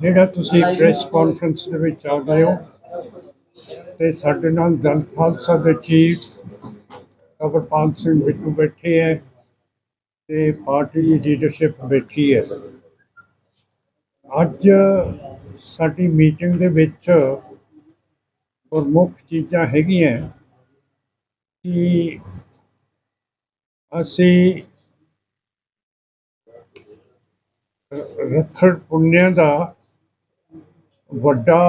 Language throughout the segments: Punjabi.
ਜਿਹੜਾ ਤੁਸੀਂ ਪ੍ਰੈਸ ਕਾਨਫਰੰਸ ਦੇ ਵਿੱਚ ਆ ਗਏ ਹੋ, ਤੇ ਸਾਡੇ ਨਾਲ ਦਲ ਖਾਲਸਾ ਦੇ ਚੀਫ ਅਮਰਪਾਲ ਸਿੰਘ ਬਿੱਟੂ ਬੈਠੇ ਹੈ ਤੇ ਪਾਰਟੀ ਦੀ ਲੀਡਰਸ਼ਿਪ ਬੈਠੀ ਹੈ। ਅੱਜ ਸਾਡੀ ਮੀਟਿੰਗ ਦੇ ਵਿੱਚ ਪ੍ਰਮੁੱਖ ਚੀਜ਼ਾਂ ਹੈਗੀਆਂ ਕਿ ਅਸੀਂ ਰੱਖੜ ਪੁੰਨਿਆ ਦਾ ਵੱਡਾ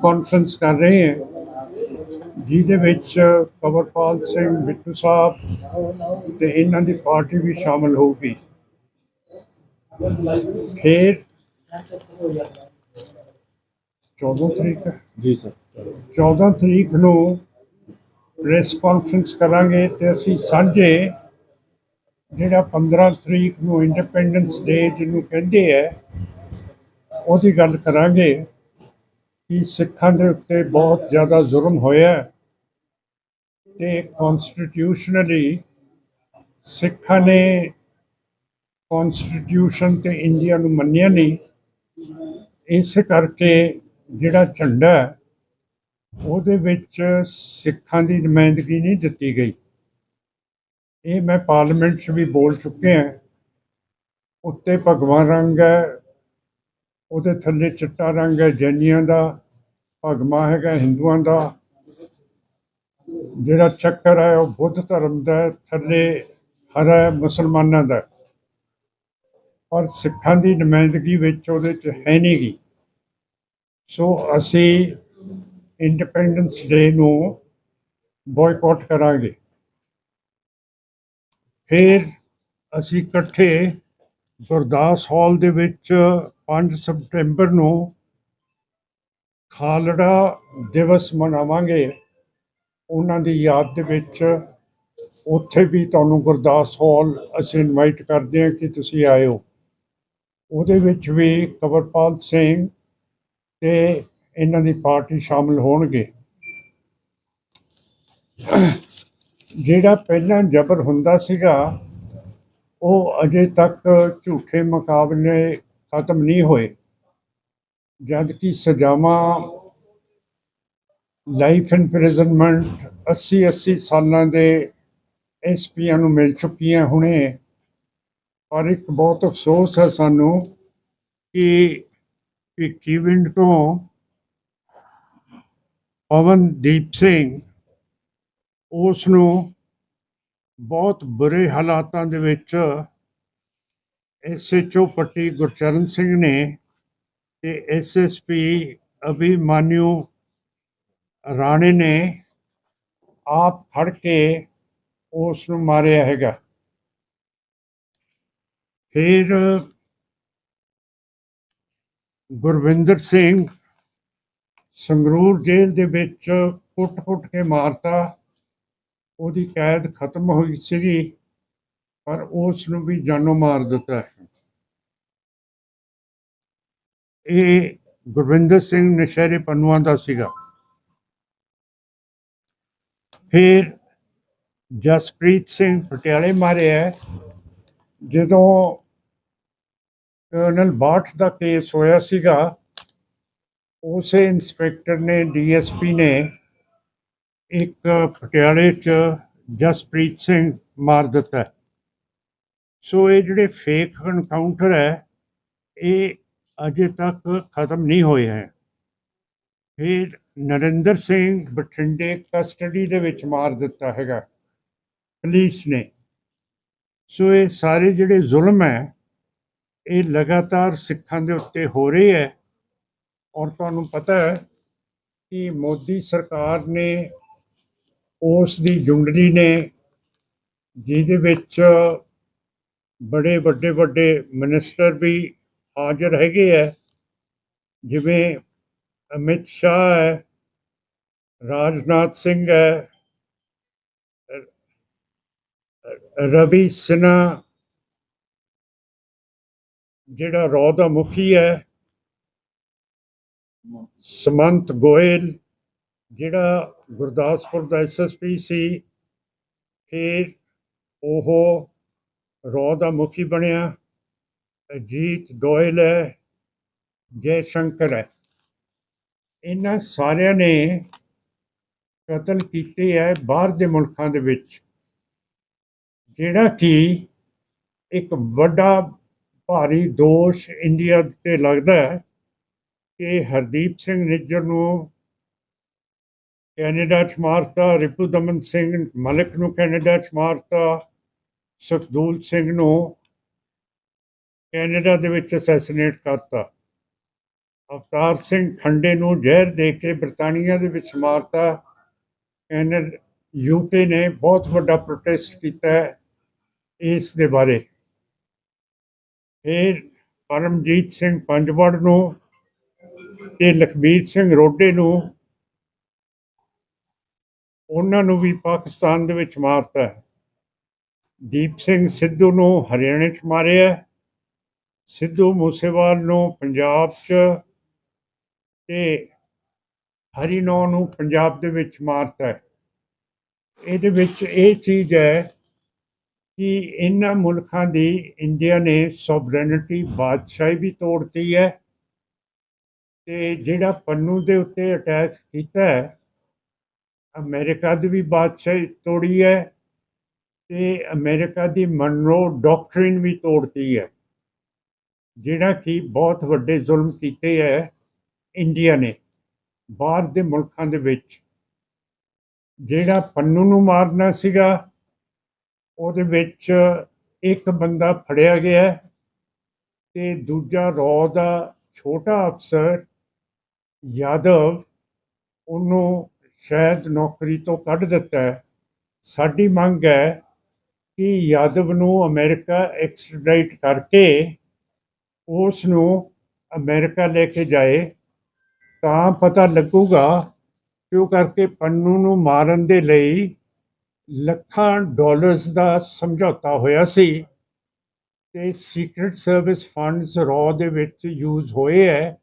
ਕਾਨਫਰੰਸ ਕਰ ਰਹੇ ਹਾਂ ਜਿਹਦੇ ਵਿੱਚ ਕਵਰਪਾਲ ਸਿੰਘ ਬਿੱਟੂ ਸਾਹਿਬ ਤੇ ਇਹਨਾਂ ਦੀ ਪਾਰਟੀ ਵੀ ਸ਼ਾਮਲ ਹੋਊਗੀ ਫਿਰ 14 ਤਰੀਕ? ਜੀ ਸਰ 14 ਤਰੀਕ ਨੂੰ ਪ੍ਰੈਸ ਕਾਨਫਰੰਸ ਕਰਾਂਗੇ ਤੇ ਅਸੀਂ ਸਾਂਝੇ ਜਿਹੜਾ 15 ਤਰੀਕ ਨੂੰ ਇੰਡੀਪੈਂਡੈਂਸ ਡੇ ਜਿਹਨੂੰ ਕਹਿੰਦੇ ਹੈ ਉਹਦੀ ਗੱਲ ਕਰਾਂਗੇ ਕਿ ਸਿੱਖਾਂ ਦੇ ਉੱਤੇ ਬਹੁਤ ਜ਼ਿਆਦਾ ਜ਼ੁਲਮ ਹੋਇਆ ਹੈ ਤੇ ਕਨਸਟੀਟਿਊਸ਼ਨਲੀ ਸਿੱਖਾਂ ਨੇ ਕਨਸਟੀਟਿਊਸ਼ਨ ਤੇ ਇੰਡੀਆ ਨੂੰ ਮੰਨਿਆ ਨਹੀਂ। ਇਸ ਕਰਕੇ ਜਿਹੜਾ ਝੰਡਾ ਉਹਦੇ ਵਿੱਚ ਸਿੱਖਾਂ ਦੀ ਨੁਮਾਇੰਦਗੀ ਨਹੀਂ ਦਿੱਤੀ ਗਈ। ਇਹ ਮੈਂ ਪਾਰਲੀਮੈਂਟ 'ਚ ਵੀ ਬੋਲ ਚੁੱਕਿਆ ਉੱਤੇ ਭਗਵਾ ਰੰਗ ਹੈ, ਉਹਦੇ ਥੱਲੇ ਚਿੱਟਾ ਰੰਗ ਹੈ, ਜੈਨੀਆਂ ਦਾ ਭਗਵਾ ਹੈਗਾ, ਹਿੰਦੂਆਂ ਦਾ। ਜਿਹੜਾ ਚੱਕਰ ਹੈ, ਉਹ ਬੁੱਧ ਧਰਮ ਦਾ ਥੱਲੇ ਹਰਾ ਮੁਸਲਮਾਨਾਂ ਦਾ ਹੈ। ਔਰ ਸਿੱਖਾਂ ਦੀ ਨੁਮਾਇੰਦਗੀ ਵਿੱਚ ਉਹਦੇ 'ਚ ਹੈ ਨਹੀਂ ਗੀ। ਸੋ ਅਸੀਂ ਇੰਡੀਪੈਂਡੈਂਸ ਡੇ ਨੂੰ ਬਾਇਕਾਟ ਕਰਾਂਗੇ। ਫਿਰ ਅਸੀਂ ਇਕੱਠੇ ਗੁਰਦਾਸ ਹਾਲ ਦੇ ਵਿੱਚ 5 ਸਪਟੈਂਬਰ ਨੂੰ ਖਾਲੜਾ ਦਿਵਸ ਮਨਾਵਾਂਗੇ। ਉਹਨਾਂ ਦੀ ਯਾਦ ਦੇ ਵਿੱਚ ਉੱਥੇ ਵੀ ਤੁਹਾਨੂੰ ਗੁਰਦਾਸ ਹਾਲ ਅਸੀਂ ਇਨਵਾਈਟ ਕਰਦੇ ਹਾਂ ਕਿ ਤੁਸੀਂ ਆਇਓ। ਉਹਦੇ ਵਿੱਚ ਵੀ ਕਵਰਪਾਲ ਸਿੰਘ ਤੇ ਇਹਨਾਂ ਦੀ ਪਾਰਟੀ ਸ਼ਾਮਲ ਹੋਣਗੇ। ਜਿਹੜਾ ਪਹਿਲਾਂ ਜ਼ਬਰ ਹੁੰਦਾ ਸੀਗਾ, ਉਹ ਅਜੇ ਤੱਕ ਝੂਠੇ ਮੁਕਾਬਲੇ ਖਤਮ ਨਹੀਂ ਹੋਏ। ਜਦ ਕਿ ਸਜ਼ਾਵਾਂ ਲਾਈਫ ਇੰਪ੍ਰਿਜ਼ਨਮੈਂਟ 80 80 ਸਾਲਾਂ ਦੇ ਐਸਪੀਆਂ ਨੂੰ ਮਿਲ ਚੁੱਕੀਆਂ ਹੁਣੇ, ਪਰ ਇੱਕ ਬਹੁਤ ਅਫਸੋਸ ਹੈ ਸਾਨੂੰ ਕਿ ਭਿੱਖੀਵਿੰਡ ਤੋਂ ਪਵਨਦੀਪ ਸਿੰਘ ਉਸ ਨੂੰ ਬਹੁਤ ਬੁਰੇ ਹਾਲਾਤਾਂ ਦੇ ਵਿੱਚ ਐਸਐਚਓ ਪੱਟੀ ਗੁਰਚਰਨ ਸਿੰਘ ਨੇ ਤੇ ਐਸਐਸਪੀ ਅਭਿਮਾਨਿਊ ਰਾਣੇ ਨੇ ਆਪ ਫੜ ਕੇ ਉਸ ਨੂੰ ਮਾਰਿਆ ਹੈਗਾ। ਫਿਰ ਗੁਰਵਿੰਦਰ ਸਿੰਘ ਸੰਗਰੂਰ ਜੇਲ੍ਹ ਦੇ ਵਿੱਚ ਕੁੱਟ-ਕੁੱਟ ਕੇ ਮਾਰਤਾ। ਉਹਦੀ ਕੈਦ ਖਤਮ ਹੋਈ ਸੀਗੀ, ਪਰ ਉਸ ਨੂੰ ਵੀ ਜਾਨੋਂ ਮਾਰ ਦਿੱਤਾ ਹੈ। ਇਹ ਗੁਰਵਿੰਦਰ ਸਿੰਘ ਨਸ਼ਹਿਰੇ ਪੰਨੂਆਂ ਦਾ ਸੀਗਾ। ਫਿਰ ਜਸਪ੍ਰੀਤ ਸਿੰਘ ਪਟਿਆਲੇ ਮਾਰਿਆ ਜਦੋਂ ਕਰਨਲ ਬਾਠ ਦਾ ਕੇਸ ਹੋਇਆ ਸੀਗਾ, ਉਸੇ ਇੰਸਪੈਕਟਰ ਨੇ ਡੀਐਸਪੀ ਨੇ ਇੱਕ ਪਟਿਆਲੇ 'ਚ ਜਸਪ੍ਰੀਤ ਸਿੰਘ ਮਾਰ ਦਿੱਤਾ ਸੋ ਇਹ ਜਿਹੜੇ ਫੇਕ ਐਨਕਾਊਂਟਰ ਹੈ, ਇਹ ਅਜੇ ਤੱਕ ਖਤਮ ਨਹੀਂ ਹੋਏ ਹੈ। ਫਿਰ ਨਰਿੰਦਰ ਸਿੰਘ ਬਠਿੰਡੇ ਕਸਟਡੀ ਦੇ ਵਿੱਚ ਮਾਰ ਦਿੱਤਾ ਹੈਗਾ ਪੁਲਿਸ ਨੇ। ਸੋ ਇਹ ਸਾਰੇ ਜਿਹੜੇ ਜ਼ੁਲਮ ਹੈ, ਇਹ ਲਗਾਤਾਰ ਸਿੱਖਾਂ ਦੇ ਉੱਤੇ ਹੋ ਰਹੇ ਹੈ। ਔਰ ਤੁਹਾਨੂੰ ਪਤਾ ਹੈ ਕਿ ਮੋਦੀ ਸਰਕਾਰ ਨੇ ਉਸ ਦੀ ਜੁੰਡਲੀ ਨੇ ਜਿਹਦੇ ਵਿੱਚ ਬੜੇ ਵੱਡੇ ਵੱਡੇ ਮਿਨਿਸਟਰ ਵੀ ਹਾਜ਼ਰ ਹੈਗੇ ਹੈ ਜਿਵੇਂ ਅਮਿਤ ਸ਼ਾਹ ਹੈ ਰਾਜਨਾਥ ਸਿੰਘ ਹੈ ਰਵੀ ਸਿਨਹਾ ਜਿਹੜਾ ਰੌ ਦਾ ਮੁਖੀ ਹੈ ਸਮੰਤ ਗੋਇਲ ਜਿਹੜਾ ਗੁਰਦਾਸਪੁਰ ਦਾ ਐਸਐਸਪੀ ਸੀ, ਫਿਰ ਉਹ ਰੌ ਦਾ ਮੁਖੀ ਬਣਿਆ, ਅਜੀਤ ਡੋਇਲ ਹੈ, ਜੈ ਸ਼ੰਕਰ ਹੈ। ਇਹਨਾਂ ਸਾਰਿਆਂ ਨੇ ਕਤਲ ਕੀਤੇ ਹੈ ਬਾਹਰ ਦੇ ਮੁਲਕਾਂ ਦੇ ਵਿੱਚ, ਜਿਹੜਾ ਕਿ ਇੱਕ ਵੱਡਾ ਭਾਰੀ ਦੋਸ਼ ਇੰਡੀਆ ਤੇ ਲੱਗਦਾ ਹੈ ਕਿ ਹਰਦੀਪ ਸਿੰਘ ਨਿੱਜਰ ਨੂੰ ਕੈਨੇਡਾ ਚ ਮਾਰਤਾ, ਰਿਪੂ ਦਮਨ ਸਿੰਘ ਮਲਿਕ ਨੂੰ ਕੈਨੇਡਾ ਚ ਮਾਰਤਾ, ਸੁਖਦੂਲ ਸਿੰਘ ਨੂੰ ਕੈਨੇਡਾ ਦੇ ਵਿੱਚ ਅਸੈਸੀਨੇਟ ਕਰਤਾ। ਅਵਤਾਰ ਸਿੰਘ ਖੰਡੇ ਨੂੰ ਜ਼ਹਿਰ ਦੇ ਕੇ ਬ੍ਰਿਟਾਨੀਆ ਦੇ ਵਿੱਚ ਮਾਰਤਾ। ਕੈਨੇਡਾ ਯੂਕੇ ਨੇ ਬਹੁਤ ਵੱਡਾ ਪ੍ਰੋਟੈਸਟ ਕੀਤਾ ਇਸ ਦੇ ਬਾਰੇ। ਫਿਰ ਪਰਮਜੀਤ ਸਿੰਘ ਪੰਜਵੜ ਨੂੰ ਤੇ ਲਖਬੀਰ ਸਿੰਘ ਰੋਡੇ ਨੂੰ ਉਹਨਾਂ ਨੂੰ ਵੀ ਪਾਕਿਸਤਾਨ ਦੇ ਵਿੱਚ ਮਾਰਤਾ ਹੈ। ਦੀਪ ਸਿੰਘ ਸਿੱਧੂ ਨੂੰ ਹਰਿਆਣੇ 'ਚ ਮਾਰਿਆ ਸਿੱਧੂ ਮੂਸੇਵਾਲ ਨੂੰ ਪੰਜਾਬ 'ਚ ਤੇ ਹਰੀਨੌ ਨੂੰ ਪੰਜਾਬ ਦੇ ਵਿੱਚ ਮਾਰਤਾ ਇਹਦੇ ਵਿੱਚ ਇਹ ਚੀਜ਼ ਹੈ ਕਿ ਇਹਨਾਂ ਮੁਲਕਾਂ ਦੀ ਇੰਡੀਆ ਨੇ ਸੋਵਰੇਨਿਟੀ ਬਾਦਸ਼ਾਹੀ ਵੀ ਤੋੜਤੀ ਹੈ ਤੇ ਜਿਹੜਾ ਪੰਨੂ ਦੇ ਉੱਤੇ ਅਟੈਕ ਕੀਤਾ ਹੈ ਅਮਰੀਕਾ ਦੀ ਵੀ ਬਾਦਸ਼ਾਹੀ ਤੋੜੀ ਹੈ ਤੇ ਅਮਰੀਕਾ ਦੀ ਮਨਰੋ ਡਾਕਟ੍ਰਿਨ ਵੀ ਤੋੜਤੀ ਹੈ। ਜਿਹੜਾ ਕਿ ਬਹੁਤ ਵੱਡੇ ਜ਼ੁਲਮ ਕੀਤੇ ਹੈ ਇੰਡੀਆ ਨੇ, ਬਾਹਰ ਦੇ ਮੁਲਕਾਂ ਦੇ ਵਿੱਚ। ਜਿਹੜਾ ਪੰਨੂ ਨੂੰ ਮਾਰਨਾ ਸੀਗਾ, ਉਹਦੇ ਵਿੱਚ ਇੱਕ ਬੰਦਾ ਫੜਿਆ ਗਿਆ ਹੈ ਤੇ ਦੂਜਾ ਰੌ ਦਾ ਛੋਟਾ ਅਫਸਰ ਯਾਦਵ, ਉਹਨੂੰ ਸ਼ਾਇਦ ਨੌਕਰੀ ਤੋਂ ਕੱਢ ਦਿੱਤਾ ਹੈ। ਸਾਡੀ ਮੰਗ ਹੈ ਕਿ ਯਾਦਵ ਨੂੰ ਅਮਰੀਕਾ ਐਕਸਟ੍ਰੈਡਿਟ ਕਰਕੇ ਉਸ ਨੂੰ ਅਮਰੀਕਾ ਲੈ ਕੇ ਜਾਏ। ਤਾਂ ਪਤਾ ਲੱਗੂਗਾ ਕਿਉਂ ਕਰਕੇ ਪੰਨੂ ਨੂੰ ਮਾਰਨ ਦੇ ਲਈ ਲੱਖਾਂ ਡਾਲਰਸ ਦਾ ਸਮਝੌਤਾ ਹੋਇਆ ਸੀ ਤੇ ਸੀਕ੍ਰੀਟ ਸਰਵਿਸ ਫੰਡਸ ਰੋ ਦੇ ਵਿੱਚ ਯੂਜ਼ ਹੋਏ ਹੈ।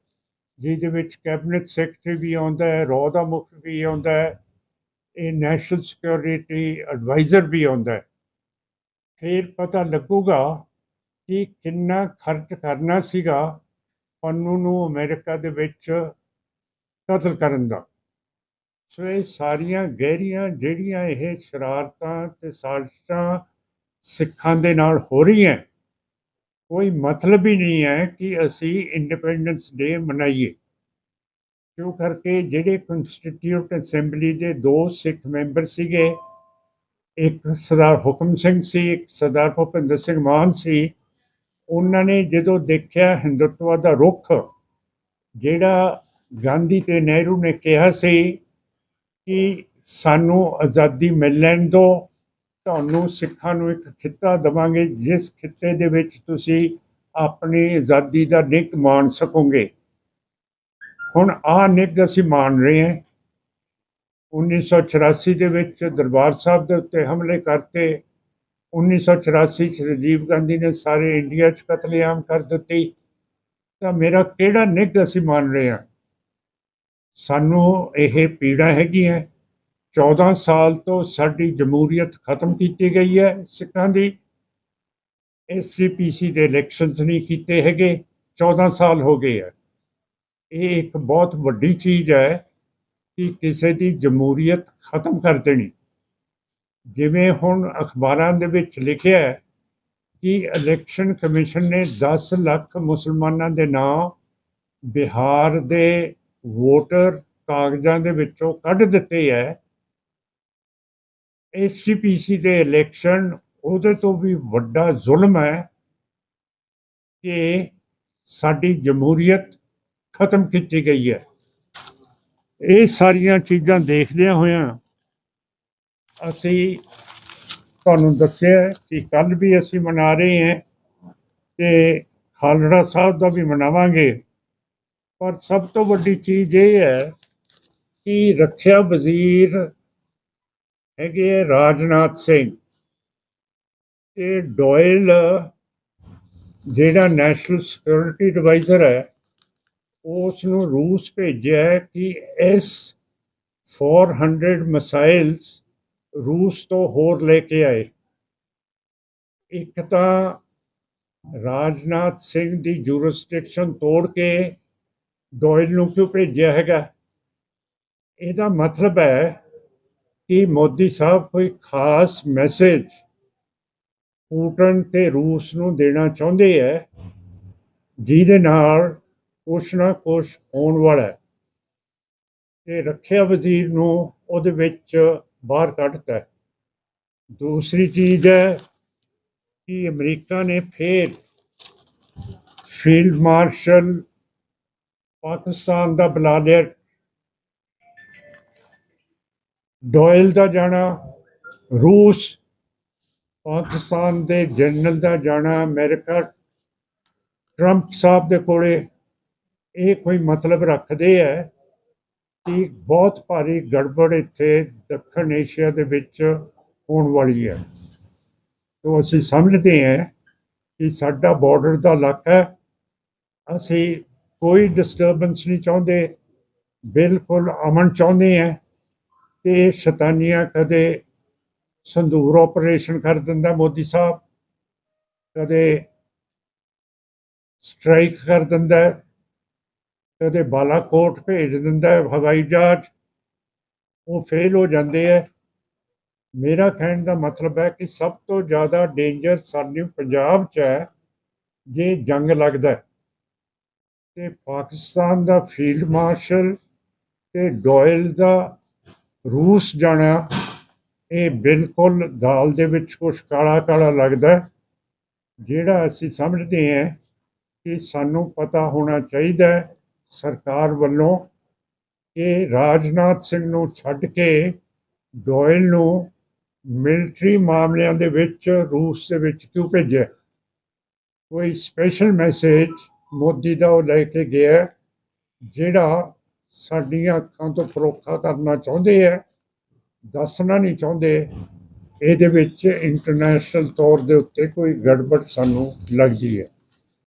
ਜਿਹਦੇ ਵਿੱਚ ਕੈਬਨਿਟ ਸੈਕਟਰੀ ਵੀ ਆਉਂਦਾ ਹੈ, ਰॉ ਦਾ ਮੁਖ ਵੀ ਆਉਂਦਾ ਹੈ, ਇਹ ਨੈਸ਼ਨਲ ਸਿਕਿਉਰਿਟੀ ਐਡਵਾਈਜ਼ਰ ਵੀ ਆਉਂਦਾ ਹੈ। ਫਿਰ ਪਤਾ ਲੱਗੂਗਾ ਕਿ ਕਿੰਨਾ ਖਰਚ ਕਰਨਾ ਸੀਗਾ ਪੰਨੂ ਨੂੰ ਅਮਰੀਕਾ ਦੇ ਵਿੱਚ ਕਤਲ ਕਰਨ ਦਾ। ਸੋ ਇਹ ਸਾਰੀਆਂ ਗਹਿਰੀਆਂ ਜਿਹੜੀਆਂ ਇਹ ਸ਼ਰਾਰਤਾਂ ਤੇ ਸਾਜ਼ਿਸ਼ਾਂ ਸਿੱਖਾਂ ਦੇ ਨਾਲ ਹੋ ਰਹੀਆਂ ਕੋਈ ਮਤਲਬ ਹੀ ਨਹੀਂ ਹੈ ਕਿ ਅਸੀਂ ਇੰਡੀਪੈਂਡੈਂਸ ਡੇ ਮਨਾਈਏ। ਕਿਉਂ ਕਰਕੇ ਜਿਹੜੇ ਕਨਸਟੀਟਿਊਟ ਅਸੈਂਬਲੀ ਦੇ ਦੋ ਸਿੱਖ ਮੈਂਬਰ ਸੀਗੇ, ਇੱਕ ਸਰਦਾਰ ਹੁਕਮ ਸਿੰਘ ਸੀ, ਇੱਕ ਸਰਦਾਰ ਭੁਪਿੰਦਰ ਸਿੰਘ ਮਾਨ ਸੀ, ਉਹਨਾਂ ਨੇ ਜਦੋਂ ਦੇਖਿਆ ਹਿੰਦੁੱਤਵਾ ਦਾ ਰੁਖ, ਜਿਹੜਾ ਗਾਂਧੀ ਤੇ ਨਹਿਰੂ ਨੇ ਕਿਹਾ ਸੀ ਕਿ ਸਾਨੂੰ ਆਜ਼ਾਦੀ ਮਿਲ ਲੈਣ ਦਿਓ ਤੁਹਾਨੂੰ ਸਿੱਖਾਂ ਨੂੰ ਇੱਕ ਖਿੱਤਾ ਦਵਾਂਗੇ, ਜਿਸ ਖਿੱਤੇ ਦੇ ਵਿੱਚ ਤੁਸੀਂ ਆਪਣੀ ਆਜ਼ਾਦੀ ਦਾ ਨਿੱਘ ਮਾਣ ਸਕੋਗੇ। ਹੁਣ ਆਹ ਨਿੱਘ ਅਸੀਂ ਮਾਣ ਰਹੇ ਹਾਂ। 1984 ਦੇ ਵਿੱਚ ਦਰਬਾਰ ਸਾਹਿਬ ਦੇ ਉੱਤੇ ਹਮਲੇ ਕਰਤੇ। 1984 ਚ ਰਾਜੀਵ ਗਾਂਧੀ ਨੇ ਸਾਰੇ ਇੰਡੀਆ 'ਚ ਕਤਲੇਆਮ ਕਰ ਦਿੱਤੀ। ਤਾਂ ਮੇਰਾ ਕਿਹੜਾ ਨਿੱਘ ਅਸੀਂ ਮੰਨ ਰਹੇ ਹਾਂ? ਸਾਨੂੰ ਇਹ ਪੀੜਾ ਹੈਗੀ ਹੈ 14 ਸਾਲ ਤੋਂ ਸਾਡੀ ਜਮਹੂਰੀਅਤ ਖਤਮ ਕੀਤੀ ਗਈ ਹੈ ਸਿੱਖਾਂ ਦੀ। ਐਸਜੀਪੀਸੀ ਦੇ ਇਲੈਕਸ਼ਨਸ ਨਹੀਂ ਕੀਤੇ ਹੈਗੇ 14 ਸਾਲ ਹੋ ਗਏ ਹੈ। ਇਹ ਇੱਕ ਬਹੁਤ ਵੱਡੀ ਚੀਜ਼ ਹੈ ਕਿ ਕਿਸੇ ਦੀ ਜਮਹੂਰੀਅਤ ਖਤਮ ਕਰ ਦੇਣੀ। ਜਿਵੇਂ ਹੁਣ ਅਖਬਾਰਾਂ ਦੇ ਵਿੱਚ ਲਿਖਿਆ ਹੈ ਕਿ ਇਲੈਕਸ਼ਨ ਕਮਿਸ਼ਨ ਨੇ 10 ਲੱਖ ਮੁਸਲਮਾਨਾਂ ਦੇ ਨਾਂ ਬਿਹਾਰ ਦੇ ਵੋਟਰ ਕਾਗਜ਼ਾਂ ਦੇ ਵਿੱਚੋਂ ਕੱਢ ਦਿੱਤੇ ਹੈ। ਐਸਸੀਪੀਸੀ ਦੇ ਇਲੈਕਸ਼ਨ ਉਹਦੇ ਤੋਂ ਵੀ ਵੱਡਾ ਜ਼ੁਲਮ ਹੈ ਕਿ ਸਾਡੀ ਜਮਹੂਰੀਅਤ ਖਤਮ ਕੀਤੀ ਗਈ ਹੈ। ਇਹ ਸਾਰੀਆਂ ਚੀਜ਼ਾਂ ਦੇਖਦਿਆਂ ਹੋਇਆਂ ਅਸੀਂ ਤੁਹਾਨੂੰ ਦੱਸਿਆ ਕਿ ਕੱਲ ਵੀ ਅਸੀਂ ਮਨਾ ਰਹੇ ਹਾਂ ਤੇ ਖਾਲੜਾ ਸਾਹਿਬ ਦਾ ਵੀ ਮਨਾਵਾਂਗੇ। ਪਰ ਸਭ ਤੋਂ ਵੱਡੀ ਚੀਜ਼ ਇਹ ਹੈ ਕਿ ਰੱਖਿਆ ਵਜ਼ੀਰ ਹੈਗੇ ਹੈ ਰਾਜਨਾਥ ਸਿੰਘ। ਤੇ ਡੋਇਲ ਜਿਹੜਾ ਨੈਸ਼ਨਲ ਸਿਕਿਉਰਿਟੀ ਐਡਵਾਈਜ਼ਰ ਹੈ ਉਸ ਨੂੰ ਰੂਸ ਭੇਜਿਆ ਹੈ ਕਿ ਇਸ 400 ਮਿਸਾਈਲਸ ਰੂਸ ਤੋਂ ਹੋਰ ਲੈ ਕੇ ਆਏ। ਇੱਕ ਤਾਂ ਰਾਜਨਾਥ ਸਿੰਘ ਦੀ ਜੂਰਿਸਡਿਕਸ਼ਨ ਤੋੜ ਕੇ ਡੋਇਲ ਨੂੰ ਕਿਉਂ ਭੇਜਿਆ ਹੈਗਾ? ਇਹਦਾ ਮਤਲਬ ਹੈ ਕਿ ਮੋਦੀ ਸਾਹਿਬ ਕੋਈ ਖਾਸ ਮੈਸੇਜ ਪੂਟਨ ਤੇ ਰੂਸ ਨੂੰ ਦੇਣਾ ਚਾਹੁੰਦੇ ਹੈ, ਜਿਹਦੇ ਨਾਲ ਕੁਛ ਨਾ ਕੁਛ ਹੋਣ ਵਾਲਾ ਹੈ ਤੇ ਰੱਖਿਆ ਵਜ਼ੀਰ ਨੂੰ ਉਹਦੇ ਵਿੱਚ ਬਾਹਰ ਕੱਢਤਾ ਹੈ। ਦੂਸਰੀ ਚੀਜ਼ ਹੈ ਕਿ ਅਮਰੀਕਾ ਨੇ ਫੇਰ ਫੀਲਡ ਮਾਰਸ਼ਲ ਪਾਕਿਸਤਾਨ ਦਾ ਬੁਲਾ ਲਿਆ ਡੋਇਲ ਦਾ ਜਾਣਾ, ਰੂਸ, ਪਾਕਿਸਤਾਨ ਦੇ ਜਨਰਲ ਦਾ ਜਾਣਾ, ਅਮਰੀਕਾ, ਟਰੰਪ ਸਾਹਿਬ ਦੇ ਕੋਲੇ, ਇਹ ਕੋਈ ਮਤਲਬ ਰੱਖਦੇ ਹੈ ਕਿ ਬਹੁਤ ਭਾਰੀ ਗੜਬੜ ਇੱਥੇ ਦੱਖਣ ਏਸ਼ੀਆ ਦੇ ਵਿੱਚ ਹੋਣ ਵਾਲੀ ਹੈ। ਤੋ ਅਸੀਂ ਸਮਝਦੇ ਹਾਂ ਕਿ ਸਾਡਾ ਬਾਰਡਰ ਦਾ ਇਲਾਕਾ ਹੈ। ਅਸੀਂ ਕੋਈ ਡਿਸਟਰਬੈਂਸ ਨਹੀਂ ਚਾਹੁੰਦੇ, ਬਿਲਕੁਲ ਅਮਨ ਚਾਹੁੰਦੇ ਹਾਂ। ਤੇ ਸ਼ੈਤਾਨੀਆਂ ਕਦੇ ਸੰਦੂਰ ਆਪਰੇਸ਼ਨ ਕਰ ਦਿੰਦਾ ਮੋਦੀ ਸਾਹਿਬ, ਕਦੇ ਸਟ੍ਰਾਈਕ ਕਰ ਦਿੰਦਾ, ਕਦੇ ਬਾਲਾਕੋਟ ਭੇਜ ਦਿੰਦਾ ਹਵਾਈ ਜਹਾਜ਼, ਉਹ ਫੇਲ ਹੋ ਜਾਂਦੇ ਹੈ ਮੇਰਾ ਕਹਿਣ ਦਾ ਮਤਲਬ ਹੈ ਕਿ ਸਭ ਤੋਂ ਜ਼ਿਆਦਾ ਡੇਂਜਰ ਸਾਨੂੰ ਪੰਜਾਬ 'ਚ ਹੈ, ਜੇ ਜੰਗ ਲੱਗਦਾ ਹੈ। ਤੇ ਪਾਕਿਸਤਾਨ ਦਾ ਫੀਲਡ ਮਾਰਸ਼ਲ ਤੇ ਡੋਇਲ ਦਾ ਰੂਸ ਜਾਣਾ, ਇਹ ਬਿਲਕੁਲ ਦਾਲ ਦੇ ਵਿੱਚ ਕੁਛ ਕਾਲਾ ਕਾਲਾ ਲੱਗਦਾ ਜਿਹੜਾ ਅਸੀਂ ਸਮਝਦੇ ਹਾਂ ਕਿ ਸਾਨੂੰ ਪਤਾ ਹੋਣਾ ਚਾਹੀਦਾ ਸਰਕਾਰ ਵੱਲੋਂ ਕਿ ਰਾਜਨਾਥ ਸਿੰਘ ਨੂੰ ਛੱਡ ਕੇ ਡੋਇਲ ਨੂੰ ਮਿਲਟਰੀ ਮਾਮਲਿਆਂ ਦੇ ਵਿੱਚ ਰੂਸ ਦੇ ਵਿੱਚ ਕਿਉਂ ਭੇਜਿਆ? ਕੋਈ ਸਪੈਸ਼ਲ ਮੈਸੇਜ ਮੋਦੀ ਦਾ ਉਹ ਲੈ ਕੇ ਗਿਆ ਜਿਹੜਾ ਸਾਡੀਆਂ ਅੱਖਾਂ ਤੋਂ ਫਰੋਖਾ ਕਰਨਾ ਚਾਹੁੰਦੇ ਹੈ ਦੱਸਣਾ ਨਹੀਂ ਚਾਹੁੰਦੇ, ਇਹਦੇ ਵਿੱਚ ਇੰਟਰਨੈਸ਼ਨਲ ਤੌਰ ਦੇ ਉੱਤੇ ਕੋਈ ਗੜਬੜ ਸਾਨੂੰ ਲੱਗਦੀ ਹੈ।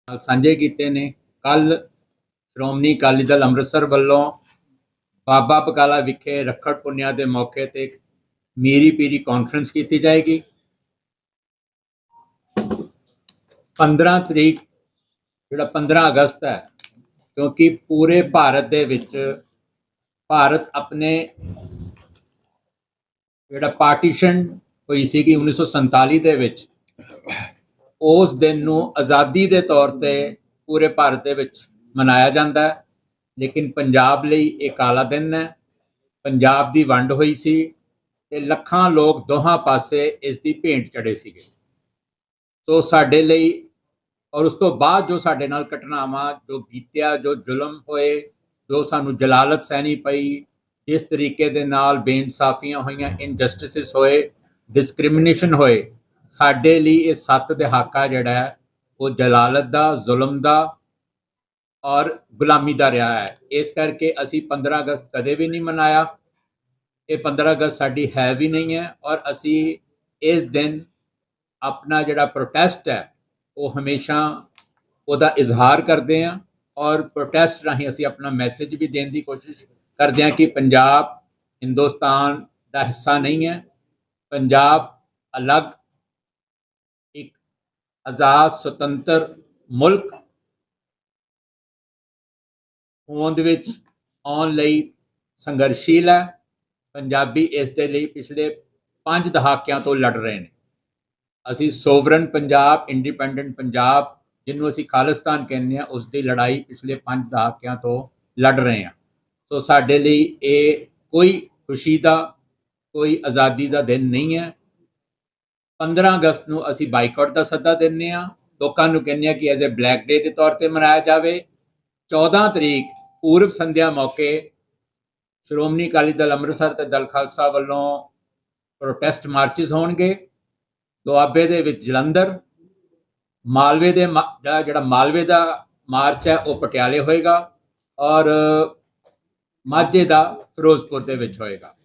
ਨਾਲ ਸਾਂਝੇ ਕੀਤੇ ਨੇ ਕੱਲ ਸ਼੍ਰੋਮਣੀ ਅਕਾਲੀ ਦਲ ਅੰਮ੍ਰਿਤਸਰ ਵੱਲੋਂ ਬਾਬਾ ਬਕਾਲਾ ਵਿਖੇ ਰੱਖੜ ਪੁੰਨਿਆ ਦੇ ਮੌਕੇ ਤੇ ਮੀਰੀ ਪੀਰੀ ਕਾਨਫਰੰਸ ਕੀਤੀ ਜਾਏਗੀ। 15 ਤਰੀਕ, ਜਿਹੜਾ 15 ਅਗਸਤ ਹੈ ਕਿਉਂਕਿ ਪੂਰੇ ਭਾਰਤ ਦੇ ਵਿੱਚ ਭਾਰਤ ਆਪਣੇ ਜਿਹੜਾ ਪਾਰਟੀਸ਼ਨ ਹੋਈ ਸੀਗੀ 1947 ਦੇ ਵਿੱਚ, ਉਸ ਦਿਨ ਨੂੰ ਆਜ਼ਾਦੀ ਦੇ ਤੌਰ ਤੇ ਪੂਰੇ ਭਾਰਤ ਦੇ ਵਿੱਚ ਮਨਾਇਆ ਜਾਂਦਾ ਹੈ। ਲੇਕਿਨ ਪੰਜਾਬ ਲਈ ਇਹ ਕਾਲਾ ਦਿਨ ਹੈ। ਪੰਜਾਬ ਦੀ ਵੰਡ ਹੋਈ ਸੀ ਤੇ ਲੱਖਾਂ ਲੋਕ ਦੋਹਾਂ ਪਾਸੇ ਇਸ ਦੀ ਭੇਂਟ ਚੜੇ ਸੀਗੇ। ਸੋ ਸਾਡੇ ਲਈ ਔਰ ਉਸ ਤੋਂ ਬਾਅਦ ਜੋ ਸਾਡੇ ਨਾਲ ਘਟਨਾਵਾਂ, ਜੋ ਬੀਤਿਆ, ਜੋ ਜ਼ੁਲਮ ਹੋਏ, ਜੋ ਸਾਨੂੰ ਜਲਾਲਤ ਸਹਿਣੀ ਪਈ, ਜਿਸ ਤਰੀਕੇ ਦੇ ਨਾਲ ਬੇਇਨਸਾਫੀਆਂ ਹੋਈਆਂ ਇਨਜਸਟਿਸਿਸ ਹੋਏ ਡਿਸਕ੍ਰਿਮੀਨੇਸ਼ਨ ਹੋਏ, ਸਾਡੇ ਲਈ ਇਹ ਸੱਤ ਦਹਾਕਾ ਜਿਹੜਾ ਹੈ, ਉਹ ਜਲਾਲਤ ਦਾ, ਜ਼ੁਲਮ ਦਾ ਔਰ ਗੁਲਾਮੀ ਦਾ ਰਿਹਾ ਹੈ। ਇਸ ਕਰਕੇ ਅਸੀਂ 15 ਅਗਸਤ ਕਦੇ ਵੀ ਨਹੀਂ ਮਨਾਇਆ। ਇਹ 15 ਅਗਸਤ ਸਾਡੀ ਹੈ ਵੀ ਨਹੀਂ ਹੈ ਔਰ ਅਸੀਂ ਇਸ ਦਿਨ ਆਪਣਾ ਜਿਹੜਾ ਪ੍ਰੋਟੈਸਟ ਹੈ ਉਹ ਹਮੇਸ਼ਾ ਉਹਦਾ ਇਜ਼ਹਾਰ ਕਰਦੇ ਹਾਂ ਔਰ ਪ੍ਰੋਟੈਸਟ ਰਾਹੀਂ ਅਸੀਂ ਆਪਣਾ ਮੈਸੇਜ ਵੀ ਦੇਣ ਦੀ ਕੋਸ਼ਿਸ਼ ਕਰਦੇ ਹਾਂ ਕਿ ਪੰਜਾਬ ਹਿੰਦੁਸਤਾਨ ਦਾ ਹਿੱਸਾ ਨਹੀਂ ਹੈ। ਪੰਜਾਬ ਅਲੱਗ, ਇੱਕ ਆਜ਼ਾਦ, ਸੁਤੰਤਰ ਮੁਲਕ ਹੋਂਦ ਵਿੱਚ ਆਉਣ ਲਈ ਸੰਘਰਸ਼ੀਲ ਹੈ। ਪੰਜਾਬੀ ਇਸ ਦੇ ਲਈ ਪਿਛਲੇ 5 ਦਹਾਕਿਆਂ ਤੋਂ ਲੜ ਰਹੇ ਨੇ। ਅਸੀਂ ਸੋਵਰਨ ਪੰਜਾਬ, ਇੰਡੀਪੈਂਡੈਂਟ ਪੰਜਾਬ, ਜਿਹਨੂੰ ਅਸੀਂ ਖਾਲਿਸਤਾਨ ਕਹਿੰਦੇ ਆ ਉਸ ਦੀ ਲੜਾਈ ਪਿਛਲੇ 5 ਦਹਾਕਿਆਂ ਤੋਂ ਲੜ ਰਹੇ ਹਾਂ। ਸੋ ਸਾਡੇ ਲਈ ਇਹ ਕੋਈ ਖੁਸ਼ੀ ਦਾ, ਕੋਈ ਆਜ਼ਾਦੀ ਦਾ ਦਿਨ ਨਹੀਂ ਹੈ। 15 ਅਗਸਤ ਨੂੰ ਅਸੀਂ ਬਾਈਕਾਟ ਦਾ ਸੱਦਾ ਦਿੰਨੇ ਆ ਲੋਕਾਂ ਨੂੰ ਕਹਿੰਦੇ ਆ ਕਿ ਐਜ਼ ਅ ਬਲੈਕ ਡੇ ਦੇ ਤੌਰ ਤੇ ਮਨਾਇਆ ਜਾਵੇ। 14 ਤਰੀਕ ਪੂਰਬ ਸੰਧਿਆ ਮੌਕੇ, ਸ਼੍ਰੋਮਣੀ ਅਕਾਲੀ ਦਲ ਅੰਮ੍ਰਿਤਸਰ ਤੇ ਦਲ ਖਾਲਸਾ ਵੱਲੋਂ ਪ੍ਰੋਟੈਸਟ ਮਾਰਚਸ ਹੋਣਗੇ। ਦੁਆਬੇ ਦੇ ਵਿੱਚ ਜਲੰਧਰ, ਮਾਲਵੇ ਦੇ ਮਾ- ਜਿਹੜਾ ਜਿਹੜਾ ਮਾਲਵੇ ਦਾ ਮਾਰਚ ਹੈ, ਉਹ ਪਟਿਆਲੇ ਹੋਏਗਾ ਔਰ ਮਾਝੇ ਦਾ ਫਿਰੋਜ਼ਪੁਰ ਦੇ ਵਿੱਚ ਹੋਏਗਾ।